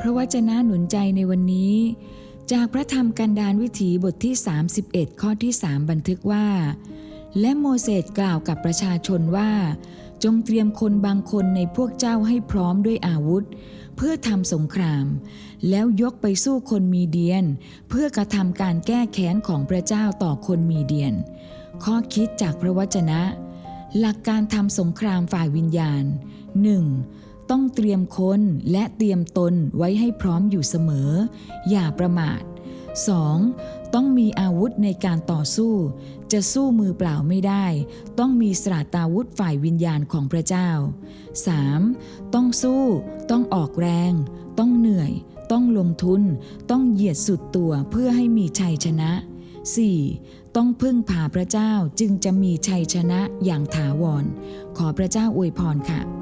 พระวจนะหนุนใจในวันนี้ จากพระธรรมกันดารวิถีบทที่ 31 ข้อที่ 3 บันทึกว่า และโมเสสกล่าวกับประชาชนว่า จงเตรียมคนบางคนในพวกเจ้าให้พร้อมด้วยอาวุธ เพื่อทำสงคราม แล้วยกไปสู้คนมีเดียน เพื่อกระทำการแก้แค้นของพระเจ้าต่อคนมีเดียน ข้อคิดจากพระวจนะ หลักการทำสงครามฝ่ายวิญญาณ 1. ต้องเตรียมคนและเตรียมตนไว้ให้พร้อมอยู่เสมอ อย่าประมาท 2. ต้องมีอาวุธในการต่อสู้ จะสู้มือเปล่าไม่ได้ ต้องมีสราตาวุธฝ่ายวิญญาณของพระเจ้า 3. ต้องสู้ ต้องออกแรง ต้องเหนื่อย ต้องลงทุน ต้องเหยียดสุดตัวเพื่อให้มีชัยชนะ 4. ต้องพึ่งพาพระเจ้าจึงจะมีชัยชนะอย่างถาวร ขอพระเจ้าอวยพรค่ะ